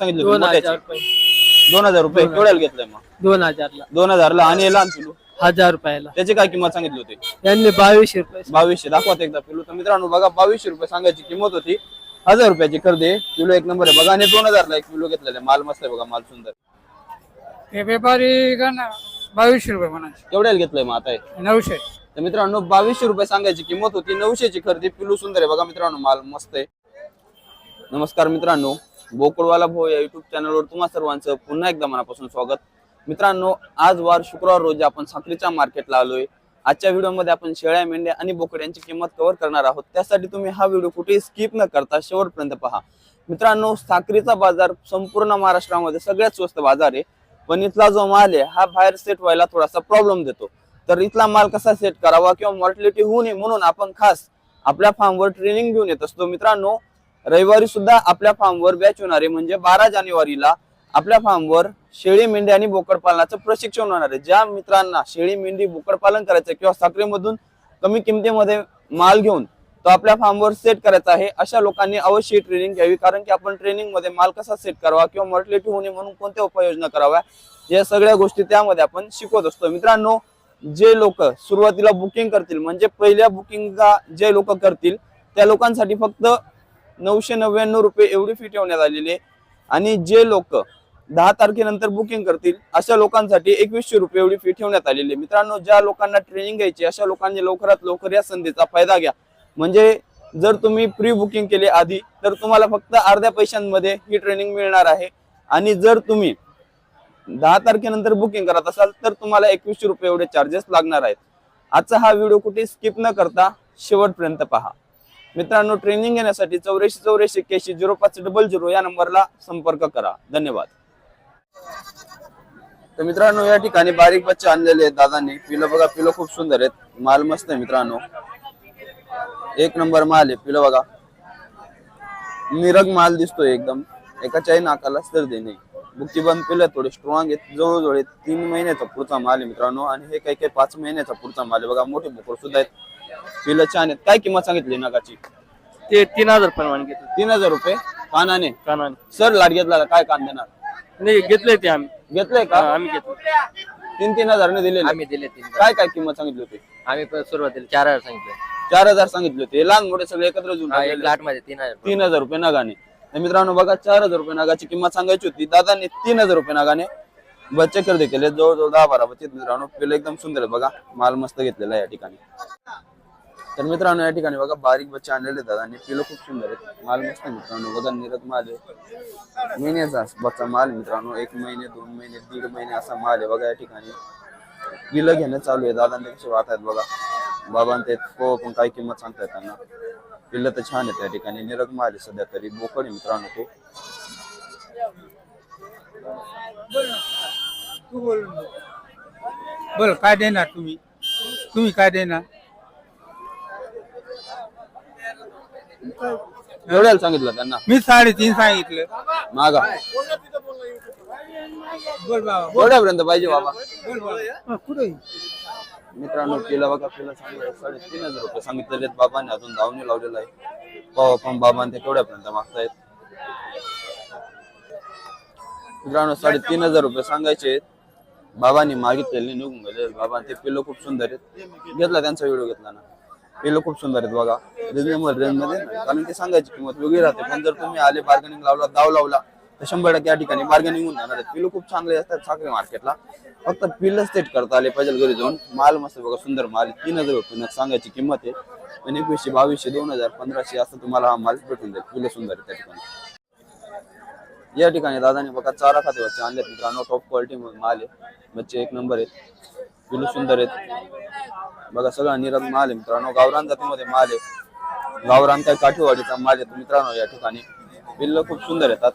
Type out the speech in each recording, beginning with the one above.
सांगितलं दोन तुम्ही हजार मोठ्याचे? रुपये. दोन हजार रुपये केवढ्याला घेतलंय मग? दोन हजारला. दोन हजारला आणि हे लहान पिलू? हजार रुपयाला. त्याची काय किंमत सांगितली होती? यांनी बावीसशे रुपये बावीसशे दाखवत एकदा पिलू. तर मित्रांनो बघा बावीसशे रुपये सांगायची किंमत होती. हजार रुपयाची खरेदी. किलो एक नंबर आहे. बघा आणि दोन हजारला एक किलो घेतलेला आहे. माल मस्त आहे बघा माल सुंदर. हे व्यापारी का ना बावीसशे रुपये म्हणायचे. केवढ्याला घेतलंय मग आता हे? नऊशे. तर मित्रांनो बावीसशे रुपये सांगायची किंमत होती. नऊशेची खरेदी पिलू सुंदर आहे. बघा मित्रांनो माल मस्त आहे. नमस्कार मित्रांनो. बोकडवाला भाऊ या युट्यूब चॅनलवर तुम्हा सर्वांचं पुन्हा एकदा मनापासून स्वागत. मित्रांनो आज वार शुक्रवार रोजी आपण साखरीच्या मार्केटला आलोय. आजच्या व्हिडिओमध्ये आपण शेळ्या मेंढ्या आणि बोकड यांची किंमत कव्हर करणार आहोत. त्यासाठी तुम्ही हा व्हिडिओ कुठेही स्किप न करता शेवटपर्यंत पहा. मित्रांनो साखरीचा बाजार संपूर्ण महाराष्ट्रामध्ये सगळ्यात स्वस्त बाजार आहे. पण इथला जो माल आहे हा बाहेर सेट व्हायला थोडासा प्रॉब्लेम देतो. तर इथला माल कसा सेट करावा किंवा मॉर्टिलिटी होऊ नये म्हणून आपण खास आपल्या फार्मवर ट्रेनिंग घेऊन येत असतो. मित्रांनो रविवारी सुद्धा आपल्या फार्मवर बॅच होणार आहे म्हणजे बारा जानेवारीला आपल्या फार्मवर शेळी मेंढी आणि बोकड पालनाचं प्रशिक्षण होणार आहे. ज्या मित्रांना शेळी मेंढी बोकड पालन करायचं किंवा साखरेमधून कमी किमतीमध्ये माल घेऊन तो आपल्या फार्मवर सेट करायचा आहे अशा लोकांनी अवश्य ट्रेनिंग घ्यावी. कारण की आपण ट्रेनिंगमध्ये माल कसा सेट करावा किंवा मॉर्टिलिटी होणे म्हणून कोणत्या उपाययोजना कराव्या या सगळ्या गोष्टी त्यामध्ये आपण शिकवत असतो. मित्रांनो जे लोक सुरुवातीला बुकिंग करतील म्हणजे पहिल्या बुकिंगचा जे लोक करतील त्या लोकांसाठी फक्त नऊशे नव्याण्णव रुपये एवढी फी ठेवण्यात आलेली आहे. आणि जे लोक दहा तारखेनंतर बुकिंग करतील अशा लोकांसाठी एकवीसशे रुपये एवढी फी ठेवण्यात आलेली आहे. मित्रांनो ज्या लोकांना ट्रेनिंग घ्यायची अशा लोकांनी लवकरात लवकर या संधीचा फायदा घ्या. म्हणजे जर तुम्ही प्री बुकिंग केले आधी तर तुम्हाला फक्त अर्ध्या पैशांमध्ये ही ट्रेनिंग मिळणार आहे. आणि जर तुम्ही दहा तारखेनंतर बुकिंग करत असाल तर तुम्हाला एकवीसशे रुपये एवढे चार्जेस लागणार आहेत. आजचा हा व्हिडिओ कुठे स्किप न करता शेवटपर्यंत पहा. मित्रांनो ट्रेनिंग घेण्यासाठी चौऱ्याऐंशी चौऱ्याऐंशी एक्क्याऐंशी झिरो पाच डबल झिरो या नंबरला संपर्क करा. धन्यवाद. तर मित्रांनो या ठिकाणी बारीक बच्चे आणलेले आहेत दादांनी. पिलं बघा पिलं खूप सुंदर आहेत. माल मस्त आहे मित्रांनो. एक नंबर माल आहे पिलं बघा. निरग माल दिसतोय एकदम. एकाच्याही नाकाला सर्दी नाही. बुक्ती बंद पिलं थोडे स्ट्रॉंग आहेत. जवळजवळ तीन महिन्याचा पुढचा माल आहे मित्रांनो. आणि हे काही काही पाच महिन्याचा पुढचा माल आहे. बघा मोठे बोकर सुद्धा आहेत. पिलं छान आहेत. काय किंमत सांगितली नगाची? ते तीन हजार प्रमाण घेतले. तीन हजार रुपये? कानाने? कानाने. सर लाट घेतला? काय कान देणार? नाही घेतले ते आम्ही. घेतलंय हा, का आम्ही घेतलो तीन तीन हजारने दिलेले. आम्ही दिले तीन काय काय किंमत सांगितली होती? आम्ही पण सुरुवातीला चार हजार सांगितलं. चार हजार सांगितले होते. हे लहान मोठे सगळे एकत्र जुळून हा, एक टाकलेले. लाटमध्ये तीन हजार तीन हजार रुपये नागाने. तर मित्रांनो बघा चार हजार रुपये नागाची किंमत सांगायची होती. दादांनी तीन हजार रुपये नागाने बच्चे खरेदी केले. जवळजवळ दहा बारा बच्चे मित्रांनो. पिलं एकदम सुंदर आहे बघा माल मस्त घेतलेला आहे या ठिकाणी. तर मित्रांनो, या ठिकाणी बघा, बारीक बच्चे आणलेले आहेत दादांनी पिलं खूप सुंदर आहेत. माल मस्त आहे मित्रांनो. बघा, निरत माल आहे. महिन्याचा बच्चा माल आहे मित्रांनो. एक महिने, दोन महिने, दीड महिने असा माल आहे बघा, या ठिकाणी. पिलं घेणं चालू आहे. दादांचे कसे वाहत आहेत बघा. बाबांचे ते हो, पण काही किंमत सांगतायत त्यांना? पिल्लं तर छान आहे त्या निरग माल आहे सध्या तरी. बोकड आहे मित्रांनो तो. बोल, काय देणार तुम्ही? तुम्ही काय देणार? एवढ्याला सांगितलं त्यांना? मी साडेतीन सांगितलं. मागा. बोल बाबा एवढ्यापर्यंत पाहिजे बाबा. बोल बाबा. कुठे मित्रांनो पिला बघा पिला सांगितलं साडेतीन हजार रुपये सांगितलेले आहेत बाबांनी. अजून धावणी लावलेला आहे. पाव पण बाबांनी ते केवढ्यापर्यंत मागतायत. मित्रांनो साडेतीन हजार रुपये सांगायचे आहेत. बाबांनी मागितलेले निघून गेले. बाबा ते पिल्लो खूप सुंदर आहेत. घेतला त्यांचा व्हिडिओ घेतला ना? पिल्लो खूप सुंदर आहेत बघा. रिजनेबल रेंज कारण ते सांगायची किंमत वेगळी राहते. पण जर तुम्ही आले बार्गेनिंग लावला दाव लावला तर शंभर टक्के या ठिकाणी बार्गेनिंग होऊन जाणार आहेत. पिलं खूप चांगले असतात साखरे मार्केटला फक्त पिलच सेट करता आले पाहिजे घरी जाऊन. माल मस्त बघा सुंदर माल. तीन हजार रुपये सांगायची किंमत आहे. पण एकवीसशे बावीसशे दोन हजार पंधराशे असं तुम्हाला हा माल भेटून जाईल. पिलं सुंदर आहे त्या ठिकाणी. या ठिकाणी दादाने बघा चारा खाते बच्चे आणले मित्रांनो टॉप क्वालिटी माल आहे. बच्चे एक नंबर आहेत. पिलू सुंदर आहेत. बघा सगळा निरज माल आहे मित्रांनो गावरान जातीमध्ये माल आहे गावरान काय काठीवाडीचा माल आहे मित्रांनो या ठिकाणी पिल्ल खूप सुंदर येतात.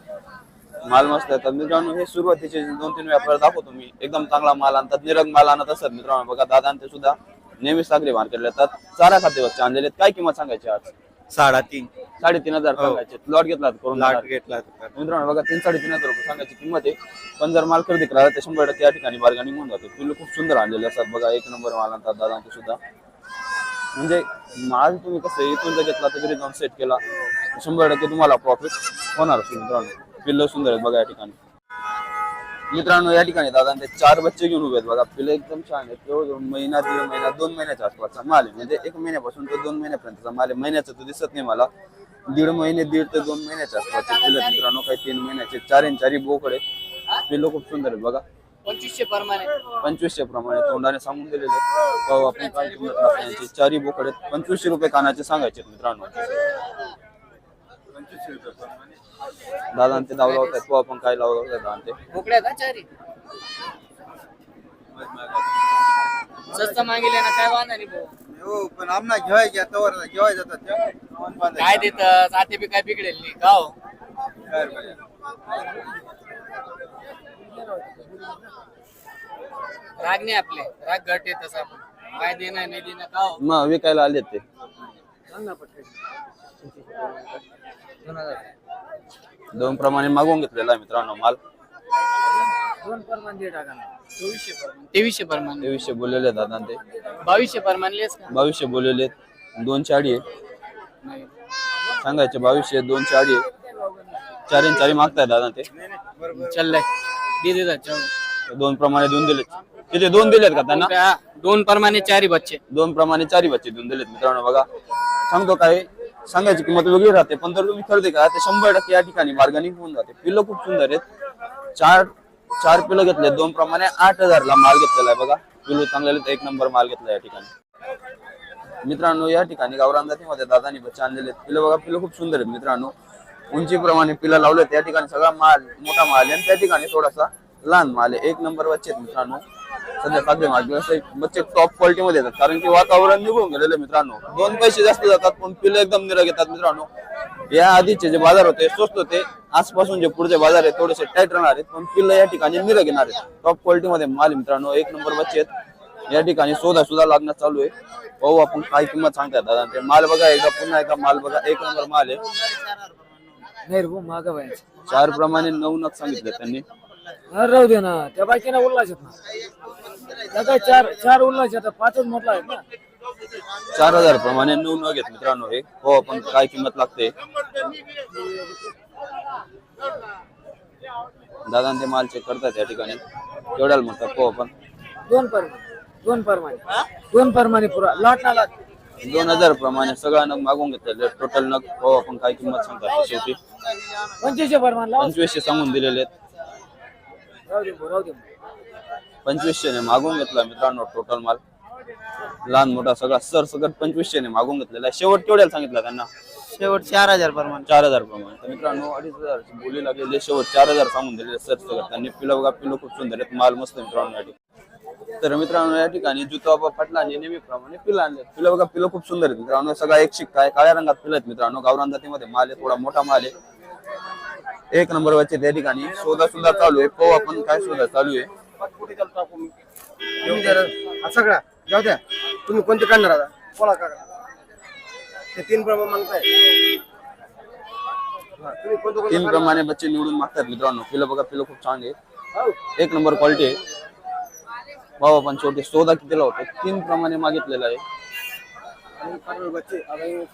माल मस्त येतात. मित्रांनो हे सुरुवातीचे दोन तीन व्यापार दाखवतो मी. एकदम चांगला माल आणतात. निरग माल आणत असतात मित्रांनो. बघा दादा ते सुद्धा नेहमी सागरी मार्केटला येतात. चारा खाते बच्चे आणलेले आहेत. काय किंमत सांगायची आज? साडेतीन. साडेतीन हजार सांगायचे. लॉट घेतला करून. लाट. घेतला मित्रांनो बघा तीन साडेतीन हजार रुपये सांगायची किंमत आहे. पण जर माल खरेदी करायला तर शंभर टक्के या ठिकाणी बार्गेनिंग होऊन जाते. पिल्लू खूप सुंदर आणलेले असतात. बघा एक नंबर माल आणतात दादांचे सुद्धा. म्हणजे माल तुम्ही कसं इथून जर घेतला तर घरी जाऊन सेट केला शंभर टक्के तुम्हाला प्रॉफिट होणार मित्रांनो. पिल्ल सुंदर आहेत बघा या ठिकाणी. मित्रांनो या ठिकाणी दादा ते चार बच्चे घेऊन उभे आहेत बघा. पिल्ल एकदम छान आहेत जवळजवळ महिना दीड महिना दोन महिन्याच्या आसपासचा माल आहे. म्हणजे एक महिन्यापासून ते दोन महिन्यापर्यंतचा माल आहे. महिन्याचं तो दिसत नाही मला. दीड महिने दीड ते दोन महिन्याच्या आसपासचे आहेत मित्रांनो. काही तीन महिन्याचे चार इंच चारी बोकड आहेत. खूप सुंदर आहेत बघा. पंचवीसशे प्रमाणे. पंचवीसशे प्रमाणे. तोंडाने सांगून दिलेले आपण काय किंमत चारी बोकड आहेत. पंचवीसशे रुपये कानाचे सांगायचे मित्रांनो. दादा ते लावला होता पाहू आपण काय लावलं होतं दादा ते बोकड्या का? चारी. स्वस्त मागितले ना काय वाहना नाही भाऊ. हो पण आमना घेवायचे तवर घेवाय जातात बांधायचं? काय देत साथे बी काय बिघडेल नाही का हो? काय बरं. राग नाही आपले. राग घट येत असं आपण काय देणार नाही देणार का हो? मग विकायला आले ते. दोन प्रमाणे मागवून घेतलेला आहे मित्रांनो माल. दोन परमान दे टाका ना चोवीसशे परमान तेवीसशे परमान तेवीसशे बोललेले आहेत ते. बावीसशे परमान लेस का? बावीसशे बोललेले आहेत. दोन चाळी आहे. नाही सांगायचे बावीसशे दोन चाळी आहे. चार चारी मागताय दादा ते. चाललंय. दे देतात चल. दोन प्रमाणे देऊन दिले किती दोन दिलेत का त्यांना? त्या दोन परमाने चारी बच्चे. दोन प्रमाणे चारी बच्चे देऊन दिलेत मित्रांनो बघा. सांगतो काय? सांगायची किंमत वेगळी राहते पण जर तुम्ही खरेदी करा ते शंभर टक्के या ठिकाणी बार्गनिंग होऊन जाते. पिल्लं खूप सुंदर आहेत. चार चार पिलं घेतले दोन प्रमाणे आठ हजारला माल घेतलेला आहे बघा. पिल्लू चांगले एक नंबर माल घेतला या ठिकाणी. मित्रांनो या ठिकाणी गावरान जातीमध्ये दादानी बच्चे आणलेले आहेत. बघा पिलं खूप सुंदर आहेत मित्रांनो. उंचीप्रमाणे पिला लावलेत त्या ठिकाणी सगळा माल मोठा माल आहे. आणि त्या ठिकाणी थोडासा लहान माल आहे. एक नंबर बच्चे आहेत मित्रांनो. सध्या माल व्यवसाय बच्चे टॉप क्वालिटी मध्ये येतात. कारण की वातावरण निघून गेलेलं मित्रांनो. दोन पैसे जास्त जातात पण पिल्लं एकदम निरग येतात मित्रांनो. या आधीचे जे बाजार होते स्वस्त होते. आजपासून जे पुढचे बाजार आहेत थोडेसे टाईट राहणार आहेत पण पिल्लं या ठिकाणी निरग येणार आहेत. टॉप क्वालिटी मध्ये माल मित्रांनो एक नंबर बच्चे आहेत. या ठिकाणी सोदा सुद्धा लागणं चालू आहे. पाहू आपण काय किंमत सांगतात दादा. ते माल बघा एकदा पुन्हा एकदा माल बघा. एक नंबर माल आहे. नाही भाऊ चार प्रमाणे नऊ नग सांगितले त्यांनी. अरे राहू दे ना त्या बाकीना उल्हास येत ना. काय चार चार उल्हास येतात पाचच म्हटलं आहेत ना. चार हजार प्रमाणे नऊ नग आहेत मित्रांनो हे. हो आपण काय किंमत लागते? दादा ते माल चेक करतात या ठिकाणी. केवढ्याला म्हणतात हो आपण दोन परमाने दोन परमाने. दोन परमाने पुरा लाट ना लाट दोन हजार प्रमाणे सगळा नग मागून घेतलेले टोटल नग हो आपण काय किंमत सांगतात शेवटी? पंचवीसशे परमान लाव. पंचवीसशे सांगून दिलेले आहेत. पंचवीसशे ने मागून घेतला मित्रांनो टोटल माल. लहान मोठा सगळा सर सगळं पंचवीसशे ने मागून घेतलेला आहे. शेवट केवढ्याला सांगितलं त्यांना? शेवट चार हजार परमान चार हजार प्रमाणे. तर मित्रांनो अडीच हजार बोली लागलेले शेवट चार हजार सांगून दिलेले सर सगळं. त्यांनी पिलं बघा पिलं खूप सुंदर आहेत. माल मस्त आहे मित्रांनो या ठिकाणी. तर मित्रांनो या ठिकाणी जुतो पाटलांनी नेहमीप्रमाणे पिलं आणले पिलं बघा पिलं खूप सुंदर आहेत मित्रांनो. सगळा एक शिक्का आहे. काळ्या रंगात पिलं आहेत मित्रांनो. गावरान जातीमध्ये माल आहे. थोडा मोठा माल आहे. एक नंबर वरचे त्या ठिकाणी. शोधा सुद्धा चालू आहे. पाहू आपण काय शोधा चालू आहे. हा सगळा. जाऊ द्या. तुम्ही कोणते काढणार आता? बोला काका ते तीन प्रमाण मागताय हा, तुम्ही कोणते कोणते तीन प्रमाणे बच्चे निवडून मागतात मित्रांनो. पिलं बघा पिलं खूप चांगले आहे. एक नंबर क्वालिटी आहे. भाऊ आपण छोटे सोदा कितीला होते? तीन प्रमाणे मागितलेला आहे. काढणार बच्चे आता हे-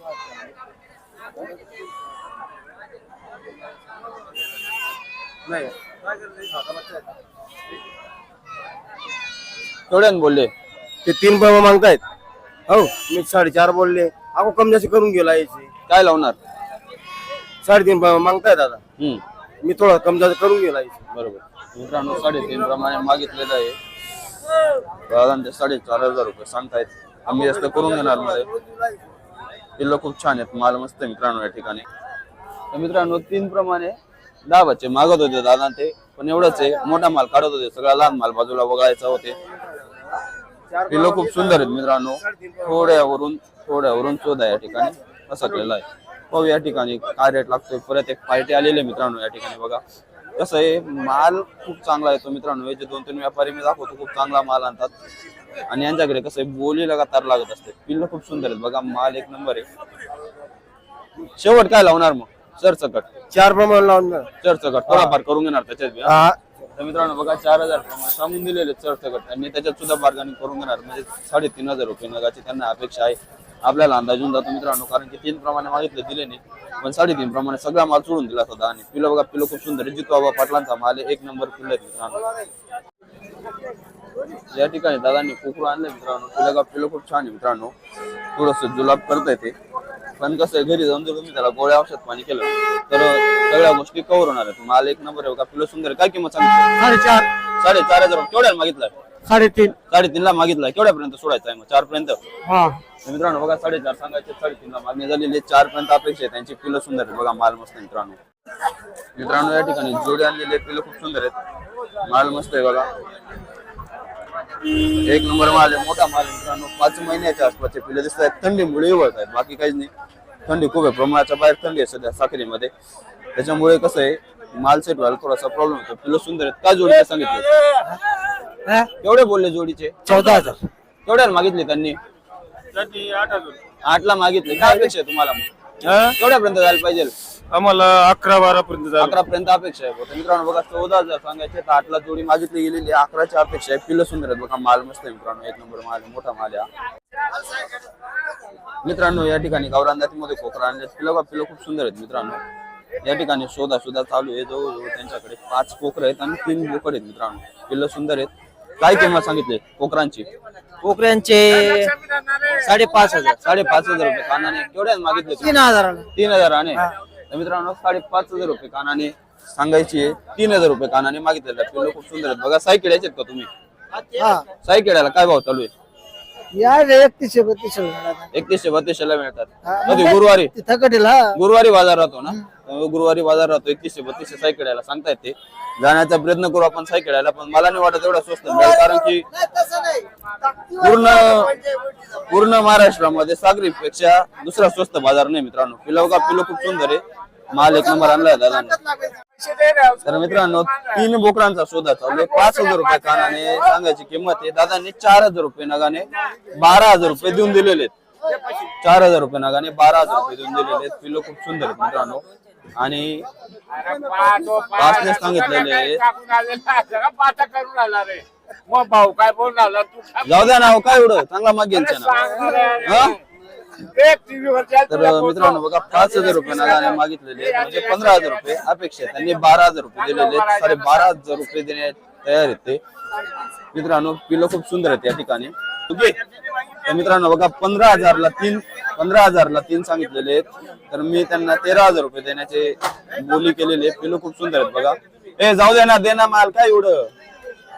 नाही. बोलले. ते तीन प्रमाण मागतायत. हो. मी साडेचार बोलले. अगो कमी जास्त करून गेला यायचे काय लावणार? साडेतीन प्रमाण मागतायत दादा हम्म. मी थोडं कमी जास्त करून गेला यायचे बरोबर. मित्रांनो साडेतीन प्रमाणे मागितलेलं आहे. दादा साडेचार हजार रुपये सांगतायत. आम्ही जास्त करून घेणार मध्ये पिल्लं खूप छान आहेत. माल मस्त आहे मित्रांनो या ठिकाणी. तर मित्रांनो तीन प्रमाणे दहा बच्चे मागत होते दादा ते पण एवढंच आहे मोठा माल काढत होते सगळा लहान माल बाजूला वगळायचा होते. पिल्लं खूप सुंदर आहेत मित्रांनो थोड्यावरून थोड्यावरून शोधा या ठिकाणी असकलेला आहे. पाहू या ठिकाणी काय रेट लागतोय परत एक पार्टी आलेली आहे मित्रांनो या ठिकाणी बघा. कसं आहे माल खूप चांगला येतो मित्रांनो याचे दोन तीन व्यापारी मी दाखवतो खूप चांगला माल आणतात. आणि यांच्याकडे कसं आहे बोली लगातार लागत असते. पिल्ल खूप सुंदर आहेत बघा माल एक नंबर आहे. शेवट काय लावणार मग? सरसकट चार प्रमाण लावून द्या. सरसकट थोडाफार करून घेणार त्याच्यात बी, हा? हा. तर मित्रांनो बघा चार हजार प्रमाणे सांगून दिलेले सरसकट आणि त्याच्यात सुद्धा बार्गेनिंग करून घेणार. म्हणजे साडेतीन हजार रुपये नगाची त्यांना अपेक्षा आहे. आपल्याला अंदाज येऊन जातो मित्रांनो कारण की तीन प्रमाणे मागितले दिले नाही. पण साडेतीन प्रमाणे सगळा माल सोडून दिला होता. आणि पिलो बघा पिलो खूप सुंदर आहे. जितू बाबा पाटलांचा माल आहे, एक नंबर पिल्ल आहे मित्रांनो. या ठिकाणी दादांनी कुकरू आणले मित्रांनो. पिलं का पिलं खूप छान आहे मित्रांनो. थोडस जुलाब करता येते पण कसं आहे घरी जाऊन जर तुम्ही त्याला गोळ्या औषध पाणी केलं तर सगळ्या गोष्टी कव्हर होणार आहेत माल एक नंबर आहे का पिलं सुंदर आहे. काय किंमत सांगितली साडेचार. साडेचार हजार केवढ्याला मागितलाय साडेतीन. साडेतीन ला मागितलाय केवढ्यापर्यंत सोडायचा आहे मग? चार पर्यंत हा. तर मित्रांनो बघा साडेचार सांगायचे साडेतीन ला मागणी झालेली आहे. चार पर्यंत अपेक्षा आहे त्यांची. पिलं सुंदर आहेत बघा माल मस्त आहे मित्रांनो. मित्रांनो या ठिकाणी जोडी आणलेले पिलं खूप सुंदर आहेत. माल मस्त आहे बघा. एक नंबर माल आहे मोठा माल आहे मित्रांनो. पाच महिन्याच्या आसपासचे पिलं दिसत आहेत थंडीमुळे वळत आहेत बाकी काहीच नाही. थंडी खूप आहे प्रमाणाच्या बाहेर थंडी आहे सध्या साखरेमध्ये. त्याच्यामुळे कसं आहे माल सेट व्हायला थोडासा प्रॉब्लेम होतो. पिलं सुंदर आहेत. काय जोडीचे सांगितले? केवढे बोलले जोडीचे? चौदा हजार. केवढ्याला मागितले त्यांनी? आठ ला मागितले. काय अपेक्षा आहे तुम्हाला मग? केवढ्यापर्यंत जायला पाहिजे? आम्हाला अकरा बारा पर्यंत जायला अकरा पर्यंत अपेक्षा आहे तर मित्रांनो बघा चौदा हजार सांगायचे तर आठला जोडी मागितली गेलेली आहे. अकराची अपेक्षा आहे. पिलं सुंदर आहेत. बघा माल मस्त आहे मित्रांनो. एक नंबर माल आहे. मोठा माल आहे हा. मित्रांनो या ठिकाणी गावरान जातीमध्ये कोकरा आणले पिलं बघा पिलं खूप सुंदर आहेत मित्रांनो. या ठिकाणी शोधा सुद्धा चालू आहे. जवळजवळ त्यांच्याकडे पाच कोकर आहेत आणि तीन बोकड आहेत मित्रांनो. पिल्लं सुंदर आहेत. काय किंमत सांगितले कोकरांची कोकऱ्यांचे साडेपाच हजार. साडेपाच हजार रुपये. कानाने केवढ्यात मागितले तुम्ही? तीन हजाराला. तीन हजार आणे तर मित्रांनो साडेपाच हजार रुपये कानाने सांगायची आहे. तीन हजार रुपये कानाने मागितलेलं. पिल्लं खूप सुंदर आहेत. बघा सायकेड्याचे आहेत का तुम्ही? हा. सायकेड्याला काय भाव चालू आहे? या एकतीसशे बत्तीसशे एकतीसशे बत्तीसशेला मिळतात. कधी गुरुवारी? हा गुरुवारी बाजार राहतो ना? त्यामुळे गुरुवारी बाजार राहतो एकतीसशे बत्तीसशे सायकेड्याला. सांगता येते जाण्याचा प्रयत्न करू आपण सायकेड्याला पण मला नाही वाटत एवढा स्वस्त मिळेल कारण की पूर्ण पूर्ण महाराष्ट्रामध्ये सागरी पेक्षा दुसरा स्वस्त बाजार नाही मित्रांनो. पिलो का पिलो खूप सुंदर आहे. माल एक नंबर आणलाय दादा तर मित्रांनो तीन बोकडांचा शोधा चालू पाच हजार रुपये कानाने सांगायची किंमत आहे. दादांनी चार हजार रुपये नगाने बारा हजार रुपये देऊन दिलेले आहेत. चार हजार रुपये नगाने बारा हजार रुपये देऊन दिलेले आहेत. पिलो खूप सुंदर आहेत मित्रांनो. आणि पाचने सांगितलेले आहेत. जाऊ द्या नाव काय एवढं? चांगला माग घ्यायचं ना हा? तर मित्रांनो बघा पाच हजार रुपये नगाने मागितलेले. म्हणजे पंधरा हजार रुपये अपेक्षा त्यांनी बारा हजार रुपये दिलेले साडे बारा हजार रुपये देण्यात तयार आहेत ते. मित्रांनो पिलं खूप सुंदर आहेत या ठिकाणी. ओके? तर मित्रांनो बघा पंधरा हजारला तीन पंधरा हजारला तीन सांगितलेले आहेत. तर मी त्यांना तेरा हजार रुपये देण्याचे बोली केलेली पिलं खूप सुंदर आहेत बघा. ए जाऊ दे ना दे ना माल. काय एवढं?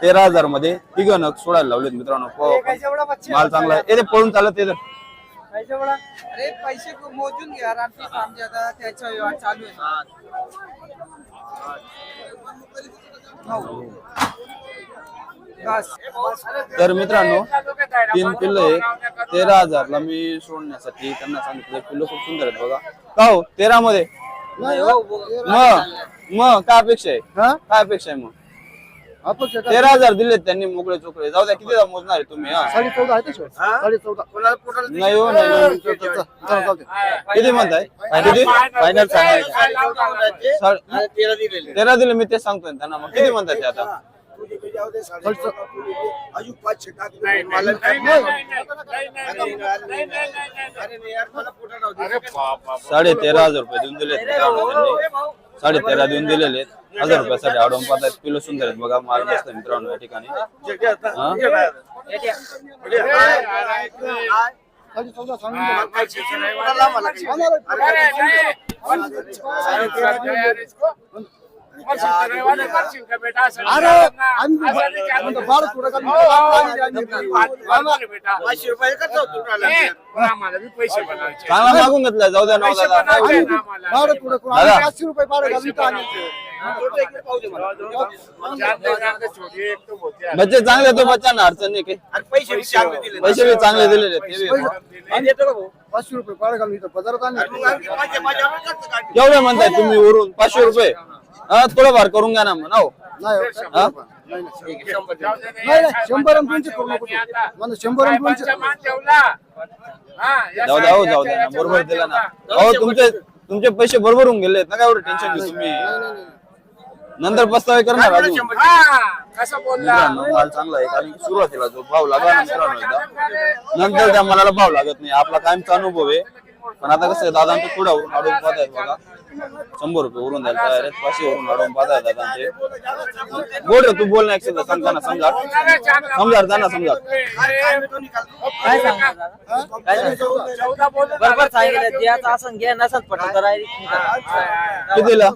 तेरा हजारमध्ये तिघ नग सोडायला लावलेत मित्रांनो. प- माल चांगला आहे. ए, ते पळून चालत ते. अरे पैसे मोजून घ्या. रात्री आता त्याचा व्यवहार चालू आहे. ना हो. बस. तर मित्रांनो तीन पिल्ल आहे. तेरा हजारला मी सोडण्यासाठी त्यांना सांगितलं पिल्ल खूप सुंदर आहेत बघा. का हो? तेरा मध्ये मग मग काय अपेक्षा आहे? हा? काय अपेक्षा आहे मग? अपेक्षा? तेरा हजार दिलेत त्यांनी मोकळे चोकळे जाऊ द्या किती मोजणार आहे तुम्ही? हा. साडे चौदा आहे त्याशिवाय साडे चौदा. नाही हो नाही नाही. किती म्हणताय? किती? फायनल साडे- तेरा दिले मी ते सांगतोय त्यांना. मग किती म्हणताय ते आता? साडे तेरा हजार रुपये देऊन दिले साडे तेरा देऊन दिलेले आहेत. हजार रुपयासाठी आडवून पाहतायत पिलो सुंदर आहेत. बघा माल मस्त आहे मित्रांनो या ठिकाणी. हा? साडे चौदा सांगून अरे आम्ही म्हणतो बारा थोडं कमी चांगला मागून घेतलाय जाऊ द्या नाव दादा आम्ही बारा थोडं करू. आम्ही दादा. पाचशे रुपये बारा घालून इथं आणायचे. बच्चे चांगले तो बच्चांना अडचण नाही काही पैसे बी चांगले दिलेले आहेत, ते बी. पाचशे रुपये बाजारात आणायचे. केवढे म्हणताय तुम्ही वरून पाचशे रुपये हा थोडंफार करून घ्या ना मग हो. नाही? नाही नाही. नाही नाही शंभर आणि दोनशे करू नको तू. मला शंभर आणि दोनशे जाऊ द्या हो जाऊ द्या ना बरोबर दिला ना. हो तुमचे तुमचे पैसे बरोबर होऊन गेले ना काय एवढं टेन्शन घेऊ तुम्ही नंतर पस्तावे करणार अजून? असं बोलला? मित्रांनो माल चांगला आहे कारण की सुरुवातीला जो भाव लागला ना मित्रांनो एकदा. नंतर त्या मालाला भाव लागत नाही आपला कायमचा अनुभव आहे. पण आता कसं आहे दादांचे पुढावरून अडवून पाहत आहेत बघा. शंभर रुपये वरून द्यायला तयार आहेत. पाचशे वरून अडवून पाहत आहेत दादांचे. बोल रे तू बोल ना सांगताना समजा. समजा त्यांना समजा. काय सांगता दादा? काय सांगता? बरोबर सांगितलं. द्यायचं असं घ्या नसन पटत तर कितीला?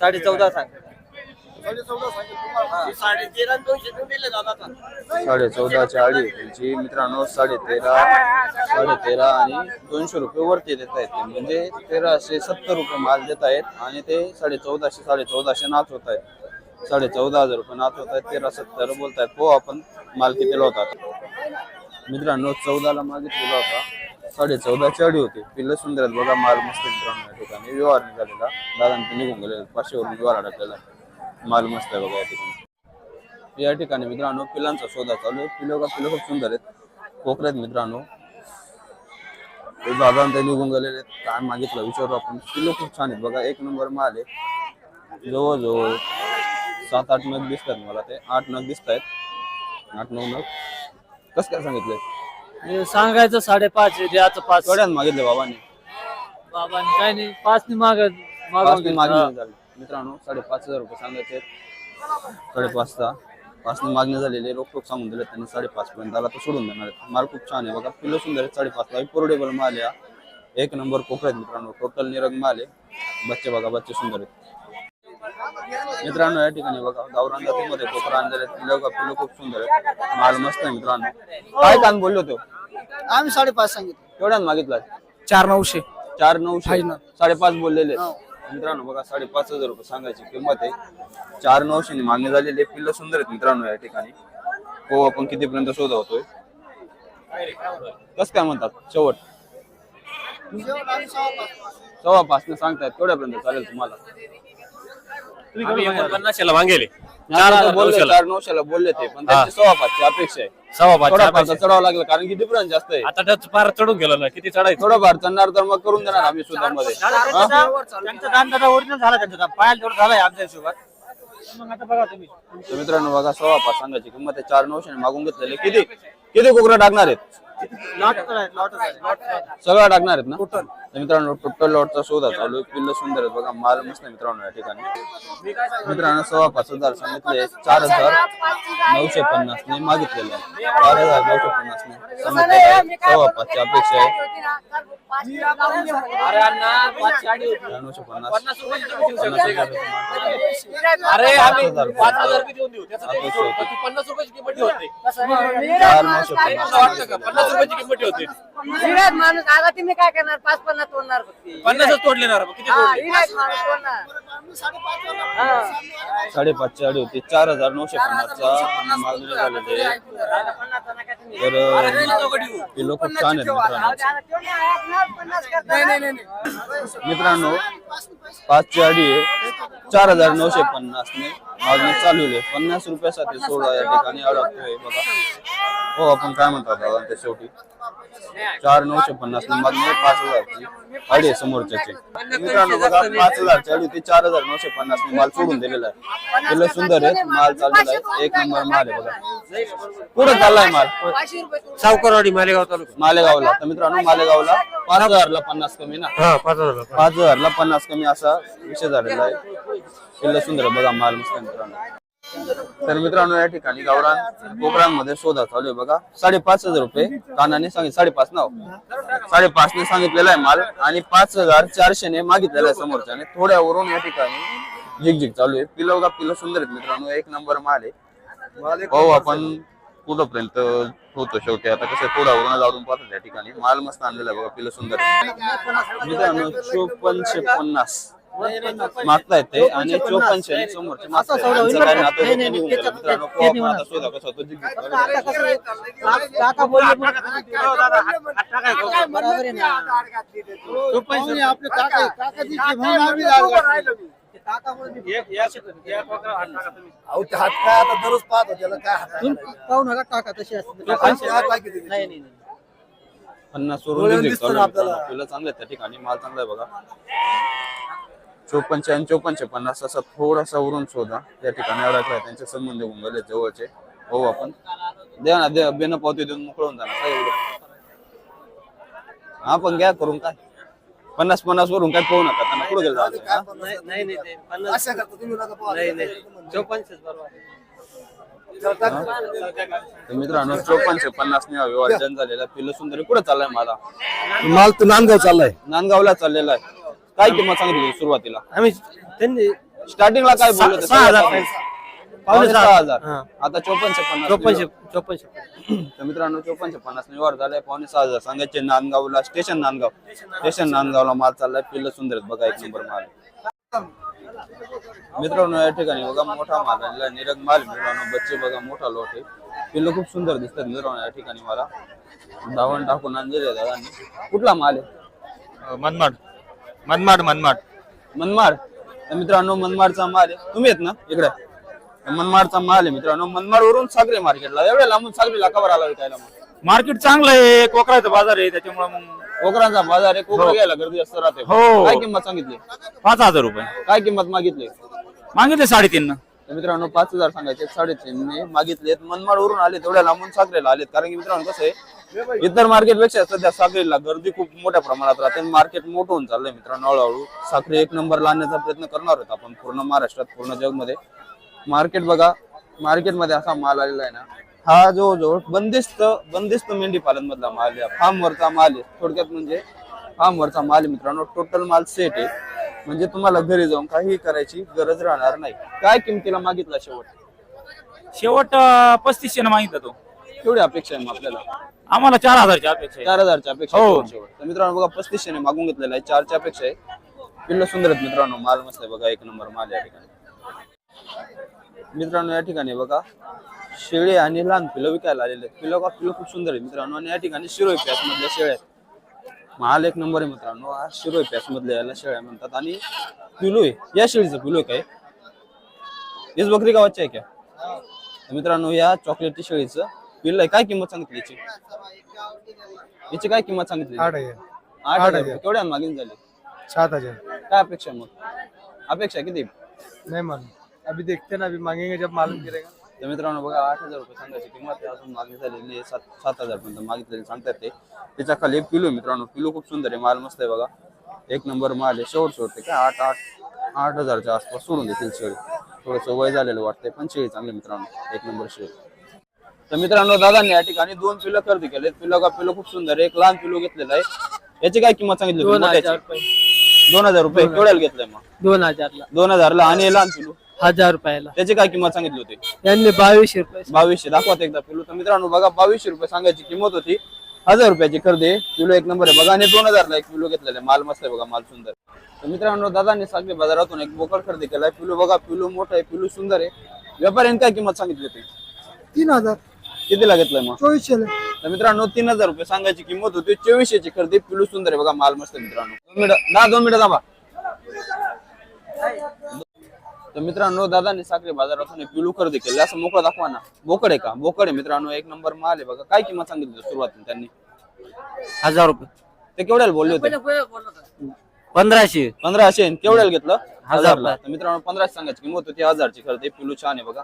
साडे चौदा सांग. साडे चौदाची आहे त्यांची. मित्रांनो साडे तेरा साडे तेरा आणि दोनशे रुपये वरती देत आहेत ते. म्हणजे तेराशे सत्तर रुपये माल देत आहेत आणि ते साडे चौदाशे साडे चौदाशे नाच होत आहेत. साडे चौदा हजार रुपये नाच होत आहेत. तेरा सत्तर बोलतायत. हो आपण माल कितीला होता? मित्रांनो चौदाला मागितलेला होता. साडे चौदाची अडी होती. पिल्ल सुंदर आहेत. बघा माल मस्त मित्रांनो या ठिकाणी. व्यवहार निघालेला दादांनी निघून गेलेला. पाचशे वरून व्यवहार अडकलेला माल मस्त आहे बघा या ठिकाणी. या ठिकाणी मित्रांनो पिलांचा शोधा चालू आहे. पिलो का पिलो खूप सुंदर आहेत. कोकऱ्यात मित्रांनो. ते दादा ते निघून गेलेले आहेत. काय मागितलं विचारू आपण. पिलो खूप छान आहेत बघा. एक नंबर माल आहे. जवळजवळ सात आठ नग दिसतात मला ते. आठ नग दिसत आहेत आठ नऊ नग. कसं काय सांगितलंय? हे सांगायचं साडेपाच आहे, द्यायचं पाच. थोड्यात मागितले बाबांनी? बाबांनी काय नाही पाच मागून ने मागणी झाली. मित्रांनो साडेपाच हजार रुपये सांगायचे साडेपाचचा. पाच ने मागणी झालेली. रोख रोख सांगून दिले त्यांनी साडेपाच पर्यंत. आला तर सोडून देणार आहेत. माल खूप छान आहे. बघा पिलो सुंदर आहे साडेपाच. ला पोर्डेबल माल हा. एक नंबर कोकऱ्यात मित्रांनो. टोटल निरग माल आहे. बच्चे बघा बच्चे सुंदर आहेत. मित्रांनो या ठिकाणी बघा गावरान जातीमध्ये कोकरा आणलेले आहेत. पिलो का पिलो खूप सुंदर आहे माल मस्त आहे मित्रांनो. काय कान बोललो तो आम्ही साडेपाच सांगितलं. केवढ्यात मागितला चार नऊशे. चार नऊशे. साडेपाच बोललेले मित्रांनो बघा साडेपाच हजार रुपये सांगायची किंमत आहे. चार नऊशे मागणी झालेली आहे. पिल्लं सुंदर आहेत मित्रांनो या ठिकाणी. हो आपण कितीपर्यंत शोधवतोय? कस काय म्हणतात? शेवट. सव्वा पाच ने सांगतायत केवढ्यापर्यंत चालेल तुम्हाला? पन्नासला मागेले नाही, आता बोलले चार नऊशेला बोलले ते पण त्यांची सव्वा पाचची अपेक्षा आहे. सव्वा थोडाफार तर चढावं लागलं कारण की डिफरन्स जास्त आहे. आता टच पार चढून गेलं ना किती चढायचं? थोडंफार चढणार तर मग करून देणार आम्ही सुद्धा मध्ये त्यांचा दान दादा ओरिजिनल झाला त्यांचा पायाला तेवढं झालाय आमच्या हिशोबात. मग आता बघा तुम्ही. तर मित्रांनो बघा सव्वा पाच सांगायची किंमत आहे चार नऊशे मागून घेतलेले किती? किती कोकरा टाकणार आहेत? सगळं टाकणार आहेत ना? तर मित्रांनो टोटल लॉटचा शोधा चालू आहे. पिल्ल सुंदर आहेत बघा माल मस्त आहे मित्रांनो या ठिकाणी. मित्रांनो सव्वा पाच हजार सांगितले चार हजार नऊशे पन्नास ने मागितलेले आहे. चार हजार नऊशे पन्नास ने सांगितलेले आहे. सव्वा पाचची अपेक्षा आहे. नऊशे पन्नास. पाच चार नऊशे पन्नास. माणूस. आता तुम्ही काय करणार? पाच पन्नास तोडणार फक्त पन्नासच तोडले ना रे, मग किती हा, तोडले? विराट माणूस तोडणार. हा. साडेपाचची अडी होती चार हजार नऊशे पन्नासचा मागणी झालेली आहे. तर किलो खूप छान आहेत मित्रांनो. आता तेवढे आहेत, पन्नास करतात. मित्रांनो पाचची अडी आहे. चार हजार नऊशे पन्नास ने मागणी चालू आहे. पन्नास रुपयासाठी सोडा या ठिकाणी अडकतोय बघा. हो आपण काय म्हणतात दादा ते शेवटी? चार नऊशे पन्नास ने मागणी पाच हजारची. अडी समोरच्याची. मित्रांनो बघा पाच हजारची अडी होती चार हजार नऊशे पन्नास माल सोडून दिलेला आहे. किलो सुंदर आहे. माल चाललेला आहे. एक नंबर माल आहे बघा. कुठं चाललाय माल. सावकारवाडी मालेगाव तालुका. मालेगावला. तर मित्रांनो मालेगावला पाच हजारला पन्नास कमी ना? हा पाच हजारला पन्नास कमी असा विषय झालेला आहे. किल्ला सुंदर बघा माल मस्त मित्रांनो. तर मित्रांनो या ठिकाणी गावरान कोकरांमध्ये शोधा चालू आहे. बघा साडेपाच हजार रुपये कानाने सांगितलं. साडेपाच नाव साडेपाच ने सांगितलेला आहे माल आणि पाच हजार चारशे ने मागितलेला आहे समोरच्याने. थोड्यावरून या ठिकाणी झिकझिक चालू आहे. पिलो का पिलो सुंदर आहेत मित्रांनो. एक नंबर माल आहे. पाहू आपण कुठपर्यंत होतो शेवटी? आता कसं थोड्यावरून जाऊन पाहतो त्या ठिकाणी. माल मस्त आणलेला आहे बघा पिलो सुंदर. मित्रांनो चोपन्नशे पन्नास. मागतायत ते आणि चोपन्नशे समोरचे मागतायत. त्यांचं काय नातं. मित्रांनो आता शोधा कसा होतो जिग- अहो ते हात काय आता दररोज पाहतो त्याला काय हात नाही नाही पन्नास वरून दिसतं ना आपल्याला. पिलं चांगलं आहे त्या ठिकाणी माल चांगला आहे बघा चोपन्नशे आणि चोपन्नशे पन्नास असा थोडासा वरून शोधा. या ठिकाणी अडकलाय त्यांचे संबंध होऊन गेले जवळचे. हो आपण. द्या ना द्या. बेन पावती देऊन मोकळून जाणार काय एवढं? हा पण घ्या करून काय? पन्नास पन्नास वरून काय पाहू नका. त्यांना पुढे गेलं हा? नाही नाही ते पन्नास नाही नाही. चौपन्नशेच बरोबर तर मित्रांनो चोपन्नशे पन्नास ने हा व्यवहार जन झालेला. पिल्ल सुंदरी कुठे चाललाय माझा माल तर नांदगाव चाललाय. नांदगावला चाललेला आहे. काय किंमत सांगितली होती सुरुवातीला? आम्ही त्यांनी स्टार्टिंगला काय बोलले होते? सहा हजार. पावणे सहा हा. हजार. आता चोपन्नशे पन्नास चौपन्नशे चौपन्नशे तर मित्रांनो चोपन्नशे पन्नास व्यवहार झालाय पावणे सहा हजार. सांगायचे नांदगावला स्टेशन नांदगाव. स्टेशन नांदगावला माल चाललाय. पिल्ल सुंदर आहेत बघा एक नंबर माल. मित्रांनो या ठिकाणी बघा मोठा माल आणला निरग माल. मित्रांनो बच्चे बघा मोठा लोट आहे. पिल्ल खूप सुंदर दिसतात मित्रांनो या ठिकाणी मला. धावण टाकून आणलेले आहे दादांनी. कुठला माल आहे? मनमाड. मनमाड मनमाड. मनमाड. तर मित्रांनो मनमाडचा माल आहे. तुम्ही येत ना? इकडे. मनमाडचा माल आहे मित्रांनो. मनमाड वरून सागरी मार्केटला. एवढ्या लांबून सागरीला कवर आला विकायला मग. मार्केट चांगलं आहे. कोकराचा बाजार आहे त्याच्यामुळे मग कोकरांचा बाजार आहे. कोकरा घ्यायला गर्दी असतं राहते हो. काय किंमत सांगितली? पाच हजार रुपये. काय किंमत मागितली? मागितले साडेतीन तर मित्रांनो पाच हजार सांगायचे साडेतीन मागितलेत मनमाड वरून आले तेवढ्या लांबून साखरेला आलेत. कारण की मित्रांनो कसं आहे इतर मार्केटपेक्षा सध्या साखरेला गर्दी खूप मोठ्या प्रमाणात राहते मार्केट मोठं होऊन चाललंय मित्रांनो हळूहळू. साखरे एक नंबर लावण्याचा प्रयत्न करणार आहोत आपण पूर्ण महाराष्ट्रात पूर्ण जगमध्ये. मार्केट बघा मार्केटमध्ये असा माल आलेला आहे ना हा जवळजवळ बंदिस्त बंदिस्त मेंढी पालन मधला माल आहे. फार्म वरचा माल आहे. थोडक्यात म्हणजे फार्म वरचा माल आहे मित्रांनो टोटल माल सेट आहे. म्हणजे तुम्हाला घरी जाऊन काही करायची गरज राहणार नाही. काय किमतीला मागितला शेवट? शेवट पस्तीसशे न मागितला तो. केवढी अपेक्षा आहे मग आपल्याला? आम्हाला चार हजारची अपेक्षा आहे. चार हजारच्या अपेक्षा हो. शेवट शेवट. तर मित्रांनो बघा पस्तीसशे मागून घेतलेला आहे. चारच्या अपेक्षा आहे. पिल्ल सुंदर आहेत मित्रांनो. माल मस्त आहे बघा एक नंबर माल या ठिकाणी. मित्रांनो या ठिकाणी बघा शेळे आणि लहान पिलं विकायला आलेले आहेत. पिलं का पिलं खूप सुंदर आहे मित्रांनो. आणि या ठिकाणी शिरोई पॅस मधल्या शेळ्या आहेत. माल एक नंबर आहे मित्रांनो. हा पॅस मधल्या याला शेळ्या म्हणतात. आणि पिलू आहे. या शेळीचं पिलू काय? हेच बकरी गावाची आहे क्या तर मित्रांनो या चॉकलेटची शेळीचं पिल्ल आहे. काय किंमत सांगितली याची? याची काय किंमत सांगितली? आठ हजार. आठ हजार. केवढ्या मागीन झाली? सात हजार. काय अपेक्षा मग? अपेक्षा किती? नहीं मालूम. अभी देखते ना अभी मांगेंगे जब मालूम गिरेगा. तर मित्रांनो बघा आठ हजार रुपये सांगायची किंमत आहे. अजून मागणी झालेली आहे सात सात हजार पर्यंत मागितलेली सांगतात ते. त्याच्याखाली एक पिलू आहे मित्रांनो. पिलू खूप सुंदर आहे. माल मस्त आहे बघा. एक नंबर माल आहे. शेवट शेवट काय आठ आठ आठ हजारच्या आसपास सोडून देतील शेळी. थोडंसं वय झालेलं वाटतंय पण शेळी चांगली मित्रांनो. एक नंबर शेळी. तर मित्रांनो दादांनी या ठिकाणी दोन पिलं खरेदी केले पिलं का पिलं खूप सुंदर आहे. एक लहान पिलू घेतलेलं आहे. याची काय किंमत सांगितली दोन? हजार रुपये. दोन हजार रुपये. केवढ्याला घेतलंय मग? दोन हजारला. दोन हजारला आणि लहान पिलू. हजार रुपयाला. त्याची काय किंमत सांगितली होती? यांनी बावीसशे रुपये बावीसशे. दाखवत एकदा. पिलू तर मित्रांनो बघा बावीसशे रुपये सांगायची किंमत होती. हजार रुपयाची खरेदी. पिलू एक नंबर आहे. बघा आणि दोन हजारला एक पिलू घेतलेला. आहे माल मस्त आहे बघा माल सुंदर. तर मित्रांनो दादांनी साखरी बाजारातून एक बोकड खरेदी केलाय. पिलू बघा पिलू मोठा आहे पिलू सुंदर आहे. व्यापाऱ्यांनी काय किंमत सांगितली होती? तीन हजार. कितीला घेतलंय मग? चोवीसशे तर मित्रांनो तीन हजार रुपये सांगायची किंमत होती. चोवीसशे ची खरेदी. पिलू सुंदर आहे बघा माल मस्त आहे मित्रांनो. दोन मिनिटं दहा दोन मिनिटं दाबा तर मित्रांनो दादांनी साखरी बाजारातून एक पिलू खरेदी केली असं मोकळं दाखवा ना. बोकड आहे का? बोकड आहे मित्रांनो. एक नंबर माल आहे बघा. काय किंमत सांगितली होती सुरुवातीला त्यांनी? हजार रुपये. ते केवढ्याला बोलले होते? पंधराशे. पंधराशे केवढ्याला घेतलं? हजार हजारला. तर मित्रांनो पंधराशे सांगायची किंमत होती. हजारची खरेदी पिलू छान आहे बघा.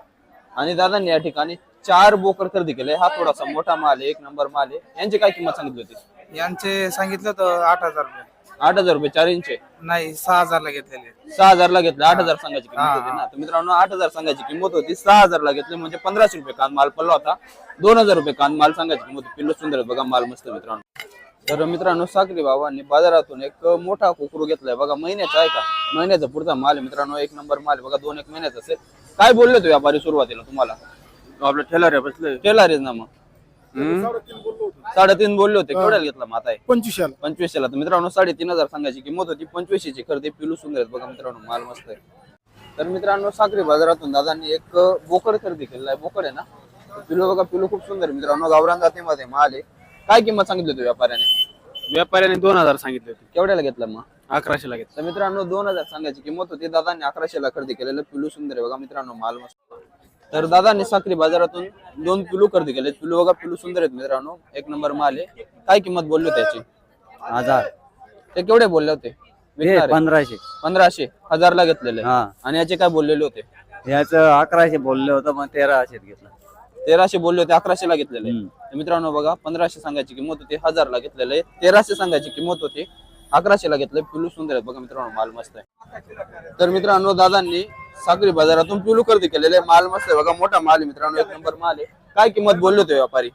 आणि दादांनी या ठिकाणी चार बोकड खरेदी केले. हा थोडासा मोठा माल आहे. एक नंबर माल आहे. यांची काय किंमत सांगितली होती? यांचे सांगितलं तर आठ हजार रुपये. आठ हजार रुपये चार इंचे नाही सहा हजारला घेतलेले सहा हजारला घेतले आठ हजार सांगायची किंमत होती ना. तर मित्रांनो आठ हजार सांगायची किंमत होती सहा हजारला घेतले म्हणजे पंधराशे रुपये कान माल पडला होता. दोन हजार रुपये कान माल सांगायची किंमत होती. पिल्लू सुंदर आहे बघा माल मस्त मित्रांनो. तर मित्रांनो साखरी बाबांनी बाजारातून एक मोठा कोकरू घेतलाय. बघा महिन्याचा आहे का? महिन्याचा पुढचा माल आहे मित्रांनो एक नंबर माल आहे. बघा दोन एक महिन्याचा असेल. काय बोलले तो व्यापारी सुरुवातीला तुम्हाला? आपलं ठेला रे बसले टेलर आहे ना मग. साडेतीन बोलले होते. केवढ्याला घेतला माता आहे पंचवीसशेला. पंचवीसशेला. तर मित्रांनो साडेतीन हजार सांगायची किंमत होती. पंचवीसशेची खरेदी पिलू सुंदर आहेत बघा मित्रांनो माल मस्त आहे. तर मित्रांनो साखरी बाजारातून दादांनी एक बोकड खरेदी केलेला आहे. बोकड आहे ना? पिलू बघा पिलू खूप सुंदर आहे मित्रांनो. गावरान जातीमध्ये माल आहे. काय किंमत सांगितली होती व्यापाऱ्याने? व्यापाऱ्याने दोन हजार सांगितले होते. केवढ्याला घेतला मग? अकराशेला घेतले. तर मित्रांनो दोन हजार सांगायची किंमत होती. दादांनी अकराशेला खरेदी केलेलं पिलू सुंदर आहे बघा मित्रांनो माल मस्त. तर दादांनी साखरी बाजारातून दोन पिलू खरेदी केले पिलू बघा पिलू सुंदर आहेत मित्रांनो. एक नंबर माल आहे. काय किंमत बोललो त्याची हजार. ते केवढे बोलले होते? विकणार. आहे? पंधराशे. पंधराशे हजारला घेतलेले. हा. आणि याचे काय बोललेले होते? याच अकराशे बोलले होतं मग तेराशेत घेतलं. तेराशे बोलले होते अकराशेला घेतलेले. हम्म. तर मित्रांनो बघा पंधराशे सांगायची किंमत होती हजारला घेतलेले. तेराशे सांगायची किंमत होती अकराशेला घेतले. पिलू सुंदर आहेत बघा मित्रांनो माल मस्त आहे. तर मित्रांनो दादांनी सागरी बाजारातून पिलू खरेदी केलेले माल मस्त आहे बघा मोठा माल आहे मित्रांनो एक नंबर माल आहे. काय किंमत बोलले होते व्यापारी?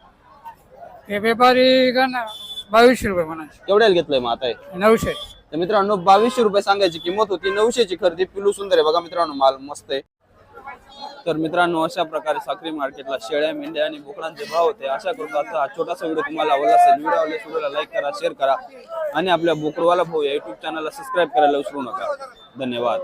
हे व्यापारी का ना बावीसशे रुपये म्हणायचे. केवढ्याला घेतलंय मग आता हे? नऊशे. तर मित्रांनो बावीसशे रुपये सांगायची किंमत होती. नऊशेची खरेदी पिलू सुंदर आहे बघा मित्रांनो माल मस्त आहे. तर मित्रांनो अशा प्रकारे साखरी मार्केटला शेळ्या मेंढ्या आणि बोकडांचे भाव होते. अशा करून आता हा छोटासा व्हिडिओ तुम्हाला आवडला असेल. व्हिडिओ आवडल्यास व्हिडिओला लाईक करा शेअर करा आणि आपल्या बोकडवाला भाऊ या युट्यूब चॅनलला सबस्क्राईब करायला विसरू नका. धन्यवाद.